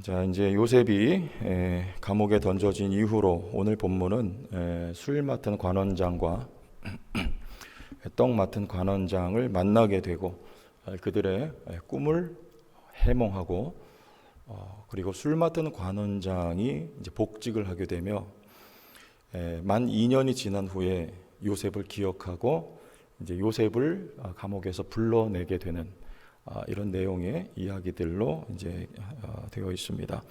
자 이제 요셉이 에, 감옥에 던져진 이후로 오늘 본문은 에, 술 맡은 관원장과 떡 맡은 관원장을 만나게 되고 아, 그들의 에, 꿈을 해몽하고 어, 그리고 술 맡은 관원장이 이제 복직을 하게 되며 에, 만 2년이 지난 후에 요셉을 기억하고 이제 요셉을 아, 감옥에서 불러내게 되는 아, 이런 내용의 이야기들로 이제 어, 되어 있습니다.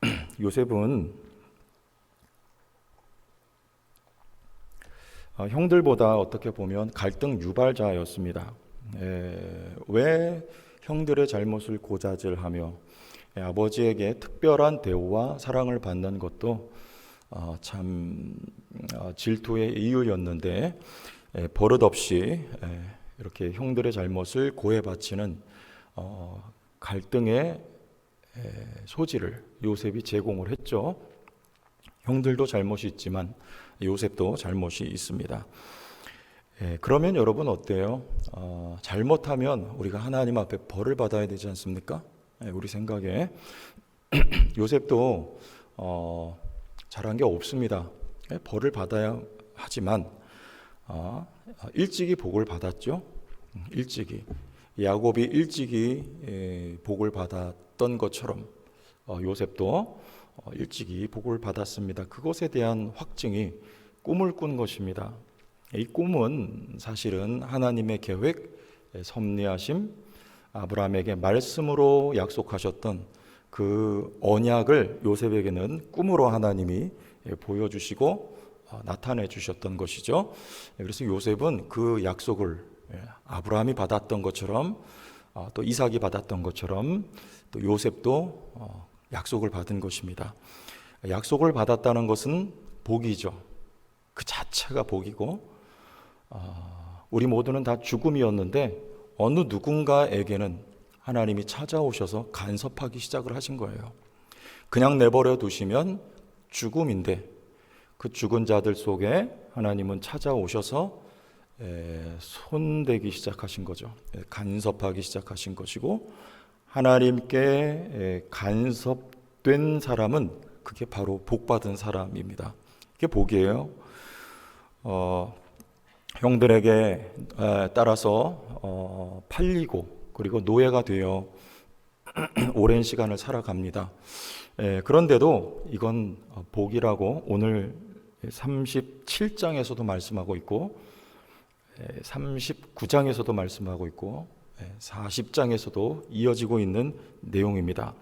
요셉은 어, 형들보다 어떻게 보면 갈등 유발자였습니다. 에, 왜 형들의 잘못을 고자질하며 에, 아버지에게 특별한 대우와 사랑을 받는 것도 어, 참 어, 질투의 이유였는데 에, 버릇없이 에, 이렇게 형들의 잘못을 고해바치는 어, 갈등의 에, 소지를 요셉이 제공을 했죠. 형들도 잘못이 있지만 요셉도 잘못이 있습니다. 예, 그러면 여러분 어때요? 어, 잘못하면 우리가 하나님 앞에 벌을 받아야 되지 않습니까? 예, 우리 생각에 요셉도 어, 잘한 게 없습니다. 예, 벌을 받아야 하지만 어, 일찍이 복을 받았죠. 음, 일찍이 야곱이 일찍이 예, 복을 받았던 것처럼 어, 요셉도 어, 일찍이 복을 받았습니다. 그것에 대한 확증이 꿈을 꾼 것입니다. 이 꿈은 사실은 하나님의 계획, 예, 섭리하심, 아브라함에게 말씀으로 약속하셨던 그 언약을 요셉에게는 꿈으로 하나님이 예, 보여주시고 어, 나타내 주셨던 것이죠. 예, 그래서 요셉은 그 약속을 예, 아브라함이 받았던 것처럼 어, 또 이삭이 받았던 것처럼 또 요셉도 어, 약속을 받은 것입니다. 약속을 받았다는 것은 복이죠. 그 자체가 복이고 어, 우리 모두는 다 죽음이었는데 어느 누군가에게는 하나님이 찾아오셔서 간섭하기 시작을 하신 거예요. 그냥 내버려 두시면 죽음인데 그 죽은 자들 속에 하나님은 찾아오셔서 에, 손대기 시작하신 거죠. 에, 간섭하기 시작하신 것이고 하나님께 에, 간섭된 사람은 그게 바로 복 받은 사람입니다. 이게 복이에요. 어, 형들에게 에, 따라서 어, 팔리고 그리고 노예가 되어 오랜 시간을 살아갑니다. 에, 그런데도 이건 어, 복이라고 오늘 37장에서도 말씀하고 있고 39장에서도 말씀하고 있고 40장에서도 이어지고 있는 내용입니다.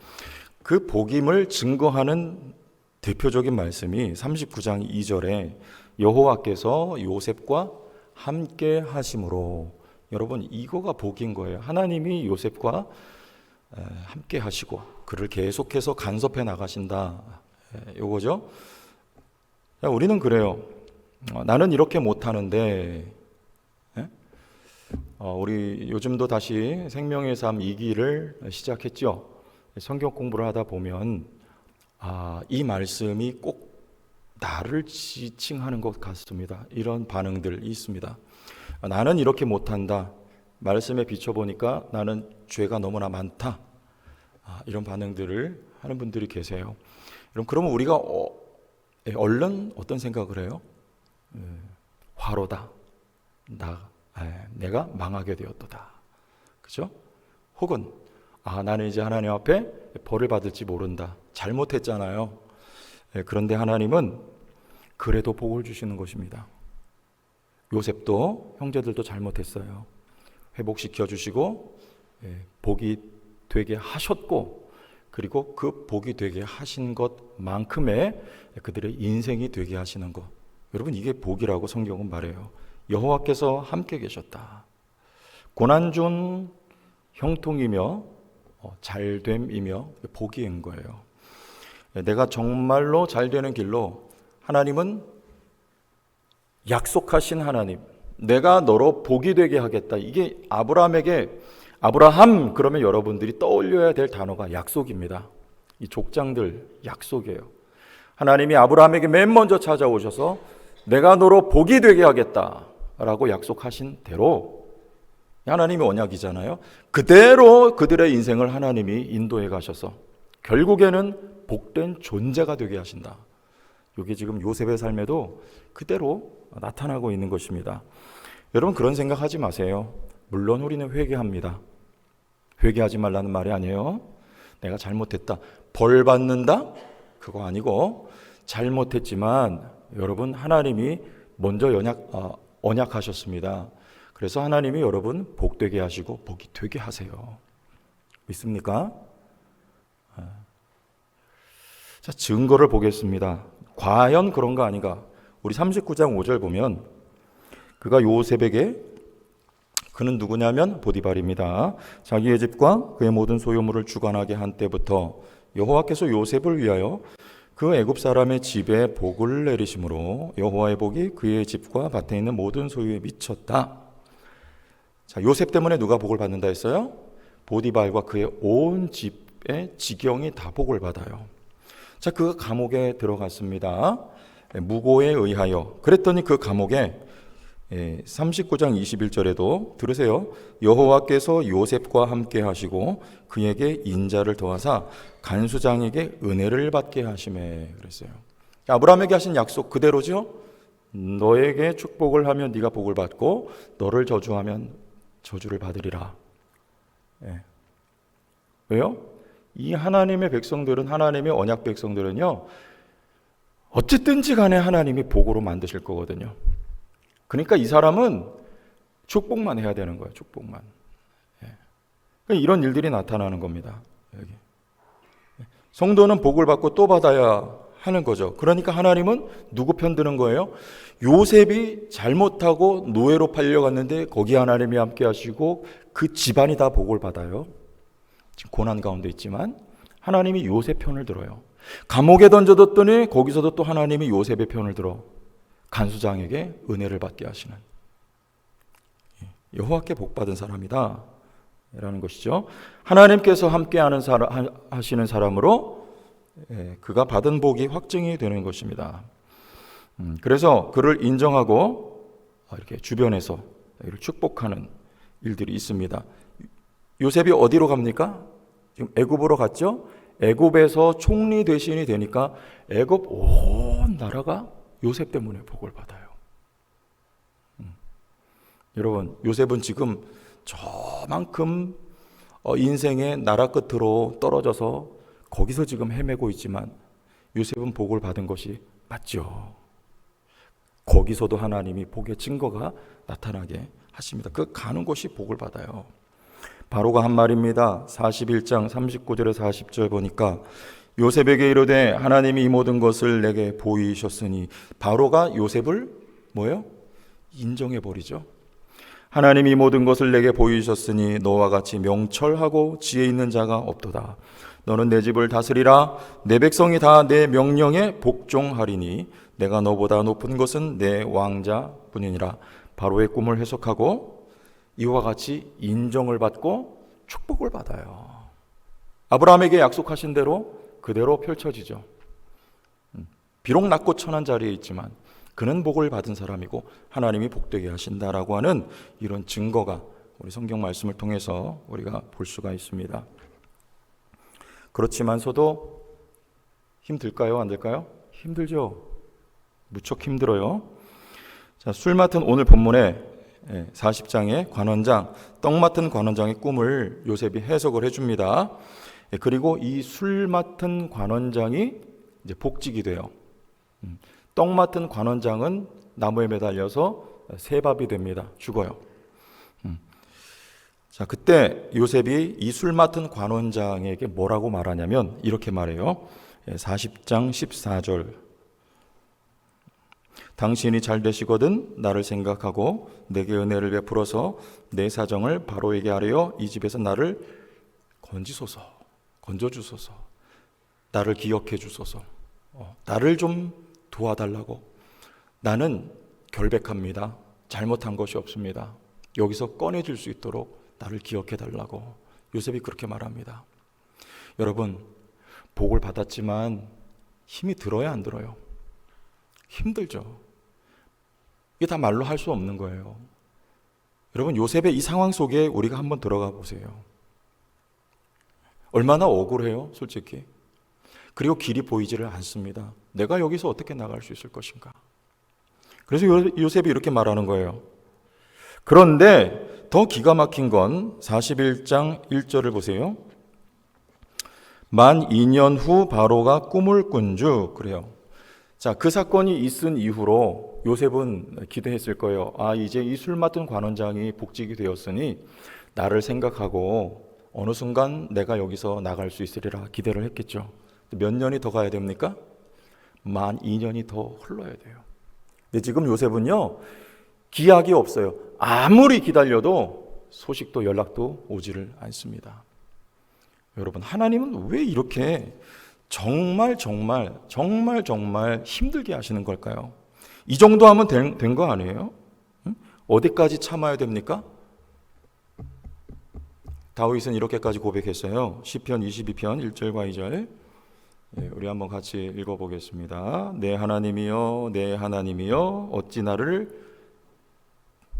그 복임을 증거하는 대표적인 말씀이 39장 2절에 여호와께서 요셉과 함께 하심으로 여러분 이거가 복인 거예요. 하나님이 요셉과 함께 하시고 그를 계속해서 간섭해 나가신다. 요거죠. 우리는 그래요. 어, 나는 이렇게 못하는데 어, 우리 요즘도 다시 생명의 삶 2기를 시작했죠. 성경 공부를 하다 보면 아, 이 말씀이 꼭 나를 지칭하는 것 같습니다. 이런 반응들이 있습니다. 나는 이렇게 못한다. 말씀에 비춰보니까 나는 죄가 너무나 많다. 아, 이런 반응들을 하는 분들이 계세요. 그럼 그러면 우리가 어, 얼른 어떤 생각을 해요? 예, 화로다. 나 내가 망하게 되었도다. 그죠? 혹은 아 나는 이제 하나님 앞에 벌을 받을지 모른다. 잘못했잖아요. 그런데 하나님은 그래도 복을 주시는 것입니다. 요셉도 형제들도 잘못했어요. 회복시켜 주시고 복이 되게 하셨고 그리고 그 복이 되게 하신 것만큼의 그들의 인생이 되게 하시는 것. 여러분 이게 복이라고 성경은 말해요. 여호와께서 함께 계셨다. 고난준 형통이며 어, 잘됨이며 복이인 거예요. 내가 정말로 잘 되는 길로 하나님은 약속하신 하나님, 내가 너로 복이 되게 하겠다. 이게 아브라함에게 아브라함 그러면 여러분들이 떠올려야 될 단어가 약속입니다. 이 족장들 약속이에요. 하나님이 아브라함에게 맨 먼저 찾아오셔서 내가 너로 복이 되게 하겠다. 라고 약속하신 대로 하나님이 언약이잖아요. 그대로 그들의 인생을 하나님이 인도해 가셔서 결국에는 복된 존재가 되게 하신다. 이게 지금 요셉의 삶에도 그대로 나타나고 있는 것입니다. 여러분 그런 생각하지 마세요. 물론 우리는 회개합니다. 회개하지 말라는 말이 아니에요. 내가 잘못했다. 벌 받는다? 그거 아니고 잘못했지만 여러분 하나님이 먼저 연약 어, 언약하셨습니다. 그래서 하나님이 여러분 복되게 하시고 복이 되게 하세요. 믿습니까? 아. 자, 증거를 보겠습니다. 과연 그런가 아닌가? 우리 39장 5절 보면 그가 요셉에게 그는 누구냐면 보디발입니다. 자기의 집과 그의 모든 소유물을 주관하게 한 때부터 여호와께서 요셉을 위하여 그 애굽 사람의 집에 복을 내리심으로 여호와의 복이 그의 집과 밭에 있는 모든 소유에 미쳤다. 자, 요셉 때문에 누가 복을 받는다 했어요? 보디발과 그의 온 집의 지경이 다 복을 받아요. 자, 그 감옥에 들어갔습니다. 무고에 의하여. 그랬더니 그 감옥에 39장 21절에도 들으세요. 여호와께서 요셉과 함께 하시고 그에게 인자를 더하사 간수장에게 은혜를 받게 하심에 그랬어요. 아브라함에게 하신 약속 그대로죠. 너에게 축복을 하면 네가 복을 받고 너를 저주하면 저주를 받으리라. 예. 왜요? 이 하나님의 백성들은 하나님의 언약 백성들은요. 어쨌든지 간에 하나님이 복으로 만드실 거거든요. 그러니까 이 사람은 축복만 해야 되는 거예요. 축복만. 예. 그러니까 이런 일들이 나타나는 겁니다. 여기. 예. 성도는 복을 받고 또 받아야 하는 거죠. 그러니까 하나님은 누구 편 드는 거예요? 요셉이 잘못하고 노예로 팔려갔는데 거기 하나님이 함께 하시고 그 집안이 다 복을 받아요. 지금 고난 가운데 있지만 하나님이 요셉 편을 들어요. 감옥에 던져뒀더니 거기서도 또 하나님이 요셉의 편을 들어 간수장에게 은혜를 받게 하시는 예, 여호와께 복 받은 사람이다. 라는 것이죠. 하나님께서 함께하는 사람 하시는 사람으로 예, 그가 받은 복이 확증이 되는 것입니다. 음, 그래서 그를 인정하고 아, 이렇게 주변에서 이를 축복하는 일들이 있습니다. 요셉이 어디로 갑니까? 지금 애굽으로 갔죠. 애굽에서 총리 대신이 되니까 애굽 온 나라가 요셉 때문에 복을 받아요. 음. 여러분, 요셉은 지금 저만큼 어, 인생의 나라 끝으로 떨어져서 거기서 지금 헤매고 있지만 요셉은 복을 받은 것이 맞죠. 거기서도 하나님이 복의 증거가 나타나게 하십니다. 그 가는 곳이 복을 받아요. 바로가 한 말입니다. 41장 39절에 40절 보니까 요셉에게 이르되 하나님이 이 모든 것을 내게 보이셨으니 바로가 요셉을 뭐예요? 인정해 버리죠. 하나님이 모든 것을 내게 보이셨으니 너와 같이 명철하고 지혜 있는 자가 없도다. 너는 내 집을 다스리라. 내 백성이 다 내 명령에 복종하리니 내가 너보다 높은 것은 내 왕자뿐이니라. 바로의 꿈을 해석하고 이와 같이 인정을 받고 축복을 받아요. 아브라함에게 약속하신 대로 그대로 펼쳐지죠. 음, 비록 낮고 천한 자리에 있지만 그는 복을 받은 사람이고 하나님이 복되게 하신다라고 하는 이런 증거가 우리 성경 말씀을 통해서 우리가 볼 수가 있습니다. 그렇지만서도 힘들까요? 안 될까요? 힘들죠. 무척 힘들어요. 자, 술 맡은 오늘 본문에 40장의 예, 관원장, 떡 맡은 관원장의 꿈을 요셉이 해석을 해줍니다. 예, 그리고 이 술 맡은 관원장이 이제 복직이 돼요. 음, 떡 맡은 관원장은 나무에 매달려서 세밥이 됩니다. 죽어요. 음. 자, 그때 요셉이 이 술 맡은 관원장에게 뭐라고 말하냐면 이렇게 말해요. 40장 예, 14절. 당신이 잘 되시거든 나를 생각하고 내게 은혜를 베풀어서 내 사정을 바로에게 하려 이 집에서 나를 건지소서, 건져 주소서, 나를 기억해 주소서, 어, 나를 좀 도와달라고. 나는 결백합니다. 잘못한 것이 없습니다. 여기서 꺼내줄 수 있도록 나를 기억해 달라고. 요셉이 그렇게 말합니다. 여러분, 복을 받았지만 힘이 들어야 안 들어요? 힘들죠. 이게 다 말로 할 수 없는 거예요. 여러분, 요셉의 이 상황 속에 우리가 한번 들어가 보세요. 얼마나 억울해요, 솔직히. 그리고 길이 보이지를 않습니다. 내가 여기서 어떻게 나갈 수 있을 것인가? 그래서 요- 요셉이 이렇게 말하는 거예요. 그런데 더 기가 막힌 건 41장 1절을 보세요. 만 2년 후 바로가 꿈을 꾼주 그래요. 자, 그 사건이 있은 이후로 요셉은 기대했을 거예요. 아, 이제 이 술 맡은 관원장이 복직이 되었으니 나를 생각하고 어느 순간 내가 여기서 나갈 수 있으리라 기대를 했겠죠. 몇 년이 더 가야 됩니까? 만 2년이 더 흘러야 돼요. 근데 지금 요셉은요, 기약이 없어요. 아무리 기다려도 소식도 연락도 오지를 않습니다. 여러분, 하나님은 왜 이렇게 정말 정말 정말 정말 힘들게 하시는 걸까요? 이 정도 하면 된 거 아니에요? 응? 어디까지 참아야 됩니까? 다윗은 이렇게까지 고백했어요. 시편 22편 1절과 2절. 예, 우리 한번 같이 읽어보겠습니다. 내 하나님이여, 내 하나님이여, 어찌 나를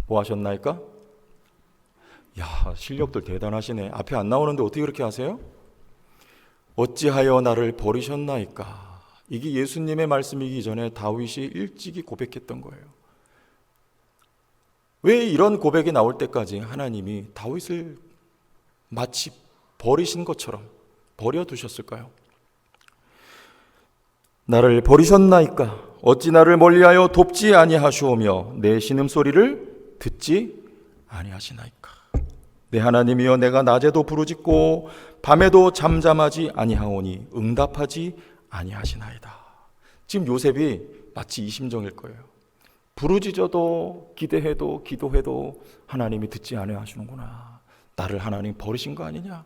보하셨나이까? 야, 실력들 대단하시네. 앞에 안 나오는데 어떻게 그렇게 하세요? 어찌하여 나를 버리셨나이까? 이게 예수님의 말씀이기 전에 다윗이 일찍이 고백했던 거예요. 왜 이런 고백이 나올 때까지 하나님이 다윗을 마치 버리신 것처럼 버려두셨을까요? 나를 버리셨나이까? 어찌 나를 멀리하여 돕지 아니하시오며 내 신음소리를 듣지 아니하시나이까? 내 하나님이여 내가 낮에도 부르짖고 밤에도 잠잠하지 아니하오니 응답하지 아니하시나이다. 지금 요셉이 마치 이 심정일 거예요. 부르짖어도 기대해도 기도해도 하나님이 듣지 아니하시는구나. 나를 하나님 버리신 거 아니냐?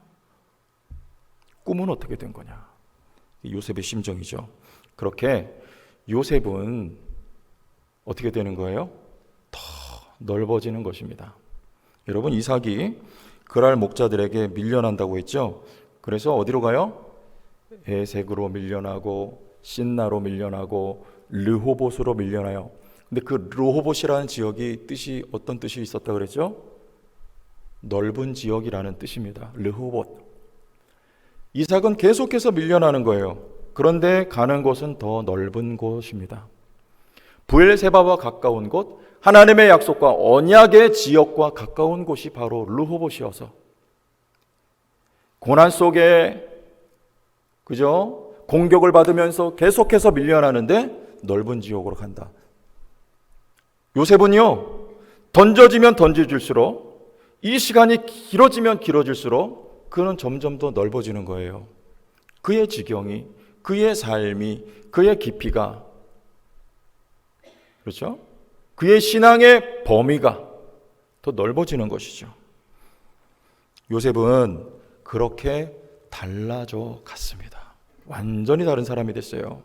꿈은 어떻게 된 거냐? 요셉의 심정이죠. 그렇게 요셉은 어떻게 되는 거예요? 더 넓어지는 것입니다. 여러분 이삭이 그랄 목자들에게 밀려난다고 했죠. 그래서 어디로 가요? 에색으로 밀려나고 신나로 밀려나고 르호봇으로 밀려나요. 근데 그 르호봇이라는 지역이 뜻이 어떤 뜻이 있었다 그랬죠? 넓은 지역이라는 뜻입니다. 르호봇. 이삭은 계속해서 밀려나는 거예요. 그런데 가는 곳은 더 넓은 곳입니다. 부엘세바와 가까운 곳, 하나님의 약속과 언약의 지역과 가까운 곳이 바로 르호봇이어서 고난 속에 그죠? 공격을 받으면서 계속해서 밀려나는데 넓은 지역으로 간다. 요셉은요, 던져지면 던져질수록 이 시간이 길어지면 길어질수록 그는 점점 더 넓어지는 거예요. 그의 지경이, 그의 삶이, 그의 깊이가, 그렇죠? 그의 신앙의 범위가 더 넓어지는 것이죠. 요셉은 그렇게 달라져 갔습니다. 완전히 다른 사람이 됐어요.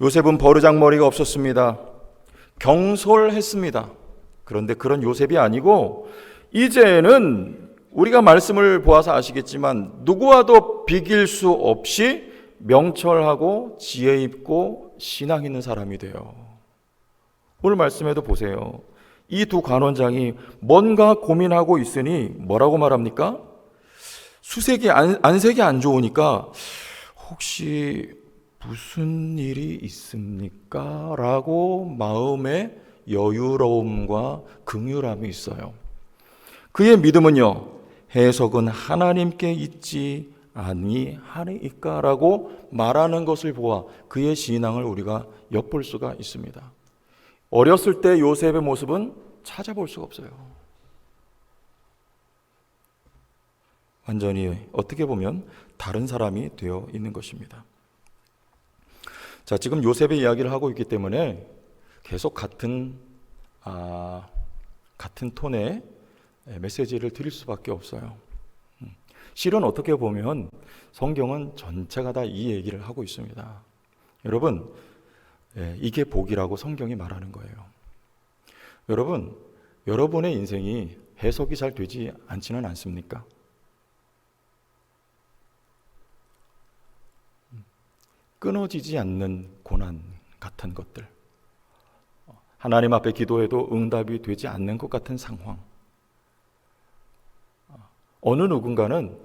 요셉은 버르장머리가 없었습니다. 경솔했습니다. 그런데 그런 요셉이 아니고 이제는 우리가 말씀을 보아서 아시겠지만 누구와도 비길 수 없이 명철하고 지혜 있고 신앙 있는 사람이 돼요. 오늘 말씀에도 보세요. 이 두 관원장이 뭔가 고민하고 있으니 뭐라고 말합니까? 수색이 안, 안색이 안 좋으니까 혹시 무슨 일이 있습니까? 라고 마음에 여유로움과 긍휼함이 있어요. 그의 믿음은요, 해석은 하나님께 있지 아니하니까라고 말하는 것을 보아 그의 신앙을 우리가 엿볼 수가 있습니다. 어렸을 때 요셉의 모습은 찾아볼 수가 없어요. 완전히 어떻게 보면 다른 사람이 되어 있는 것입니다. 자, 지금 요셉의 이야기를 하고 있기 때문에 계속 같은 아, 같은 톤의 메시지를 드릴 수밖에 없어요. 음, 실은 어떻게 보면 성경은 전체가 다 이 얘기를 하고 있습니다. 여러분, 예, 이게 복이라고 성경이 말하는 거예요. 여러분, 여러분의 인생이 해석이 잘 되지 않지는 않습니까? 끊어지지 않는 고난 같은 것들. 하나님 앞에 기도해도 응답이 되지 않는 것 같은 상황. 어느 누군가는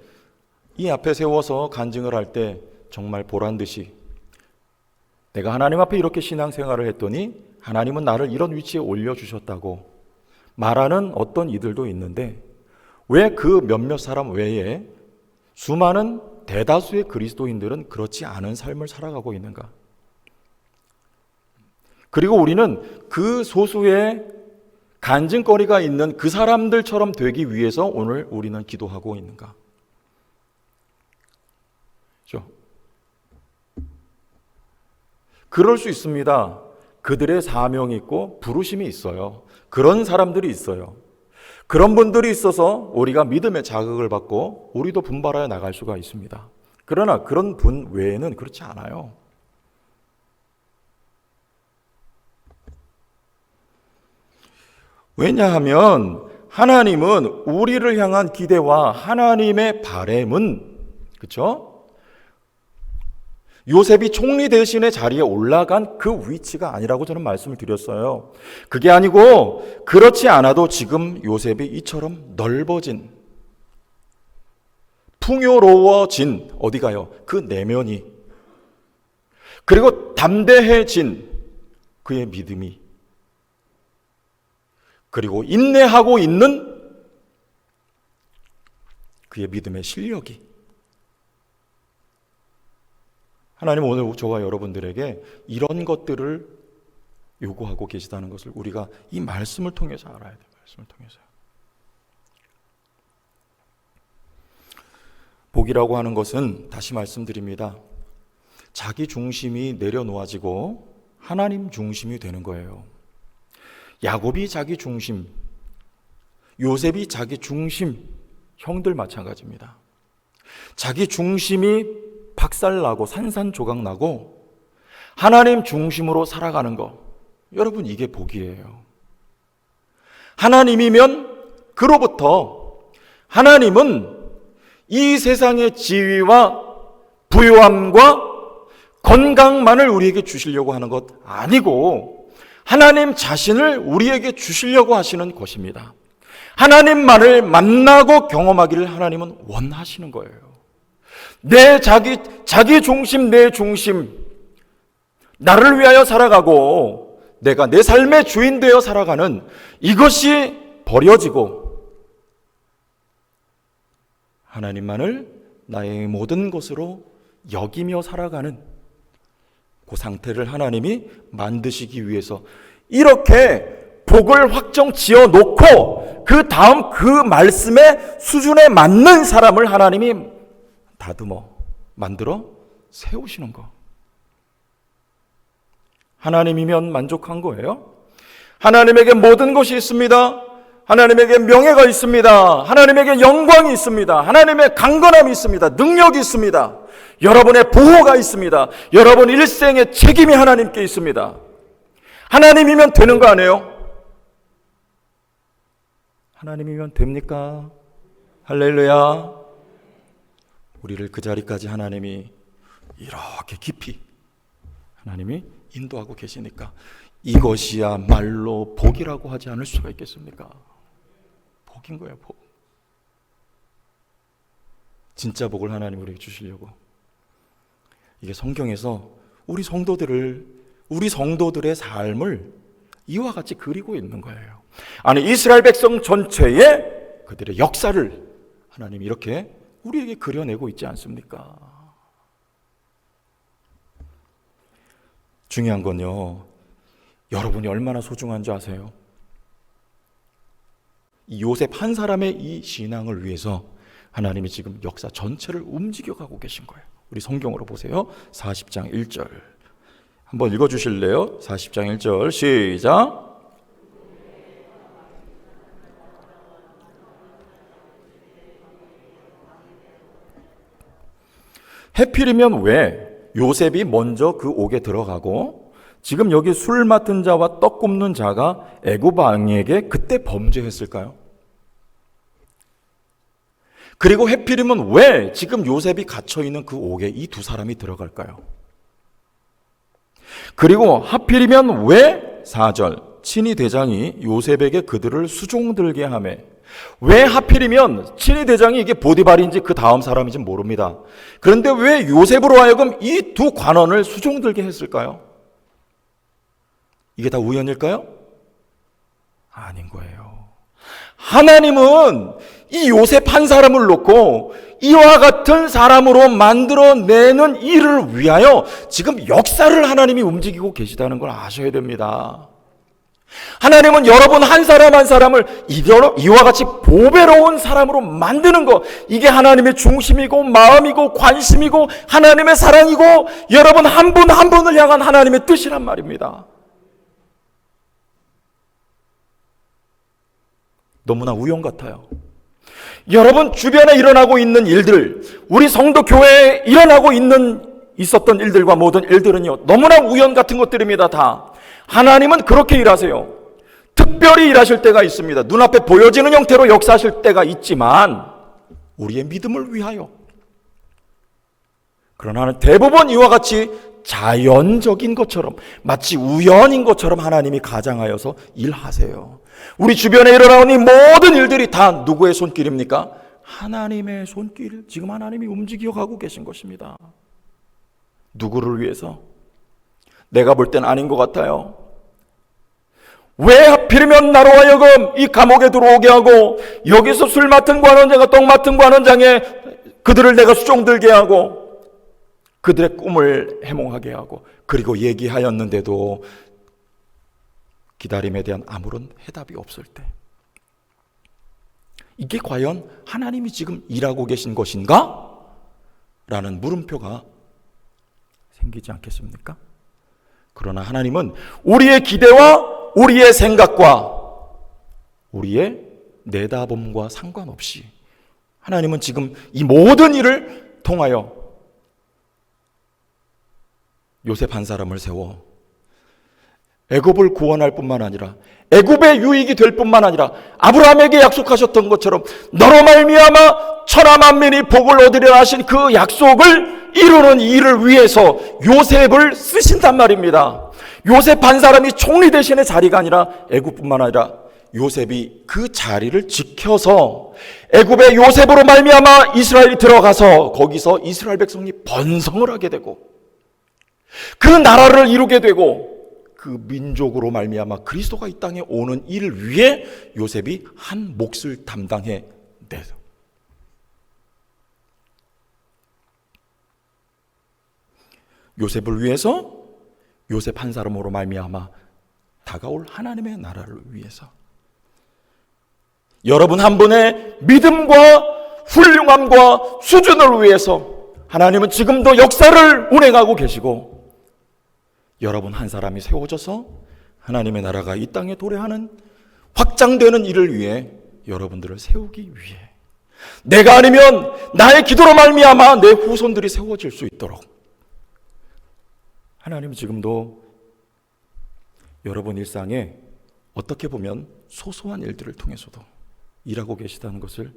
이 앞에 세워서 간증을 할 때 정말 보란 듯이 내가 하나님 앞에 이렇게 신앙생활을 했더니 하나님은 나를 이런 위치에 올려주셨다고 말하는 어떤 이들도 있는데 왜 그 몇몇 사람 외에 수많은 대다수의 그리스도인들은 그렇지 않은 삶을 살아가고 있는가? 그리고 우리는 그 소수의 간증거리가 있는 그 사람들처럼 되기 위해서 오늘 우리는 기도하고 있는가? 그럴 수 있습니다. 그들의 사명이 있고 부르심이 있어요. 그런 사람들이 있어요. 그런 분들이 있어서 우리가 믿음의 자극을 받고 우리도 분발하여 나갈 수가 있습니다. 그러나 그런 분 외에는 그렇지 않아요. 왜냐하면 하나님은 우리를 향한 기대와 하나님의 바램은 그렇죠? 요셉이 총리 대신의 자리에 올라간 그 위치가 아니라고 저는 말씀을 드렸어요. 그게 아니고 그렇지 않아도 지금 요셉이 이처럼 넓어진 풍요로워진 어디가요? 그 내면이 그리고 담대해진 그의 믿음이 그리고 인내하고 있는 그의 믿음의 실력이 하나님 오늘 저와 여러분들에게 이런 것들을 요구하고 계시다는 것을 우리가 이 말씀을 통해서 알아야 돼요. 말씀을 통해서. 복이라고 하는 것은 다시 말씀드립니다. 자기 중심이 내려놓아지고 하나님 중심이 되는 거예요. 야곱이 자기 중심, 요셉이 자기 중심, 형들 마찬가지입니다. 자기 중심이 박살나고 산산조각 나고 하나님 중심으로 살아가는 거. 여러분, 이게 복이에요. 하나님이면 그로부터 하나님은 이 세상의 지위와 부요함과 건강만을 우리에게 주시려고 하는 것 아니고 하나님 자신을 우리에게 주시려고 하시는 것입니다. 하나님만을 만나고 경험하기를 하나님은 원하시는 거예요. 내 자기, 자기 중심, 내 중심, 나를 위하여 살아가고 내가 내 삶의 주인 되어 살아가는 이것이 버려지고 하나님만을 나의 모든 것으로 여기며 살아가는 그 상태를 하나님이 만드시기 위해서 이렇게 복을 확정 지어 놓고 그 다음 그 말씀의 수준에 맞는 사람을 하나님이 다듬어 만들어 세우시는 거. 하나님이면 만족한 거예요? 하나님에게 모든 것이 있습니다. 하나님에게 명예가 있습니다. 하나님에게 영광이 있습니다. 하나님의 강건함이 있습니다. 능력이 있습니다. 여러분의 보호가 있습니다. 여러분 일생의 책임이 하나님께 있습니다. 하나님이면 되는 거 아니에요? 하나님이면 됩니까? 할렐루야. 우리를 그 자리까지 하나님이 이렇게 깊이 하나님이 인도하고 계시니까 이것이야말로 복이라고 하지 않을 수가 있겠습니까? 복인 거예요, 복. 진짜 복을 하나님 우리에게 주시려고. 이게 성경에서 우리 성도들을, 우리 성도들의 삶을 이와 같이 그리고 있는 거예요. 아니, 이스라엘 백성 전체의 그들의 역사를 하나님 이렇게 우리에게 그려내고 있지 않습니까? 중요한 건요, 여러분이 얼마나 소중한 줄 아세요? 이 요셉 한 사람의 이 신앙을 위해서 하나님이 지금 역사 전체를 움직여가고 계신 거예요. 우리 성경으로 보세요. 40장 1절. 한번 읽어 주실래요? 40장 1절. 시작. 해필이면 왜 요셉이 먼저 그 옥에 들어가고 지금 여기 술 맡은 자와 떡 굽는 자가 왕에게 그때 범죄했을까요? 그리고 해필이면 왜 지금 요셉이 갇혀 있는 그 옥에 이 두 사람이 들어갈까요? 그리고 하필이면 왜 4절 친히 대장이 요셉에게 그들을 수종들게 하매 왜 하필이면 친위 대장이 이게 보디발인지 그 다음 사람인지 모릅니다. 그런데 왜 요셉으로 하여금 이 두 관원을 수종들게 했을까요? 이게 다 우연일까요? 아닌 거예요. 하나님은 이 요셉 한 사람을 놓고 이와 같은 사람으로 만들어내는 일을 위하여 지금 역사를 하나님이 움직이고 계시다는 걸 아셔야 됩니다. 하나님은 여러분 한 사람 한 사람을 이와 같이 보배로운 사람으로 만드는 것 이게 하나님의 중심이고 마음이고 관심이고 하나님의 사랑이고 여러분 한 분한 분을 향한 하나님의 뜻이란 말입니다. 너무나 우연 같아요. 여러분 주변에 일어나고 있는 일들, 우리 성도 교회에 일어나고 있는 있었던 일들과 모든 일들은요 너무나 우연 같은 것들입니다 다. 하나님은 그렇게 일하세요. 특별히 일하실 때가 있습니다. 눈앞에 보여지는 형태로 역사하실 때가 있지만 우리의 믿음을 위하여. 그러나 대부분 이와 같이 자연적인 것처럼 마치 우연인 것처럼 하나님이 가장하여서 일하세요. 우리 주변에 일어나는 이 모든 일들이 다 누구의 손길입니까? 하나님의 손길. 지금 하나님이 움직여 가고 계신 것입니다. 누구를 위해서? 내가 볼 땐 아닌 것 같아요. 왜 하필이면 나로 하여금 이 감옥에 들어오게 하고 여기서 술 맡은 관원장과 떡 맡은 관원장에 그들을 내가 수종들게 하고 그들의 꿈을 해몽하게 하고 그리고 얘기하였는데도 기다림에 대한 아무런 해답이 없을 때 이게 과연 하나님이 지금 일하고 계신 것인가? 라는 물음표가 생기지 않겠습니까? 그러나 하나님은 우리의 기대와 우리의 생각과 우리의 내다봄과 상관없이 하나님은 지금 이 모든 일을 통하여 요셉 한 사람을 세워 애굽을 구원할 뿐만 아니라 애굽의 유익이 될 뿐만 아니라 아브라함에게 약속하셨던 것처럼 너로 말미암아 천하 만민이 복을 얻으려 하신 그 약속을 이루는 일을 위해서 요셉을 쓰신단 말입니다. 요셉 한 사람이 총리 대신의 자리가 아니라 애굽뿐만 아니라 요셉이 그 자리를 지켜서 애굽의 요셉으로 말미암아 이스라엘이 들어가서 거기서 이스라엘 백성이 번성을 하게 되고 그 나라를 이루게 되고 그 민족으로 말미암아 그리스도가 이 땅에 오는 일을 위해 요셉이 한 몫을 담당해 내서. 요셉을 위해서 요셉 한 사람으로 말미암아 다가올 하나님의 나라를 위해서. 여러분 한 분의 믿음과 훌륭함과 수준을 위해서 하나님은 지금도 역사를 운행하고 계시고 여러분 한 사람이 세워져서 하나님의 나라가 이 땅에 도래하는 확장되는 일을 위해 여러분들을 세우기 위해 내가 아니면 나의 기도로 말미암아 내 후손들이 세워질 수 있도록 하나님은 지금도 여러분 일상에 어떻게 보면 소소한 일들을 통해서도 일하고 계시다는 것을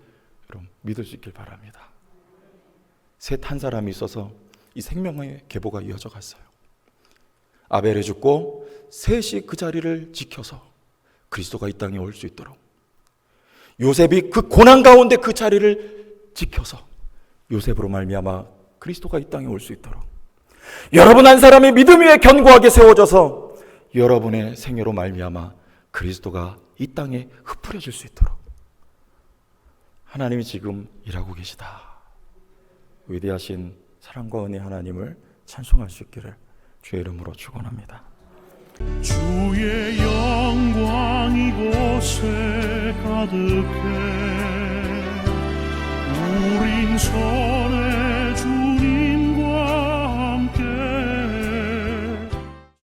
여러분 믿을 수 있길 바랍니다. 셋 한 사람이 있어서 이 생명의 계보가 이어져 갔어요. 아벨이 죽고 셋이 그 자리를 지켜서 그리스도가 이 땅에 올 수 있도록. 요셉이 그 고난 가운데 그 자리를 지켜서 요셉으로 말미암아 그리스도가 이 땅에 올 수 있도록. 여러분 한 사람이 믿음 위에 견고하게 세워져서 여러분의 생애로 말미암아 그리스도가 이 땅에 흩뿌려질 수 있도록. 하나님이 지금 일하고 계시다. 위대하신 사랑과 은혜 하나님을 찬송할 수 있기를 주의 이름으로 축원합니다. 주의 영광 이곳에 가득해 우린 서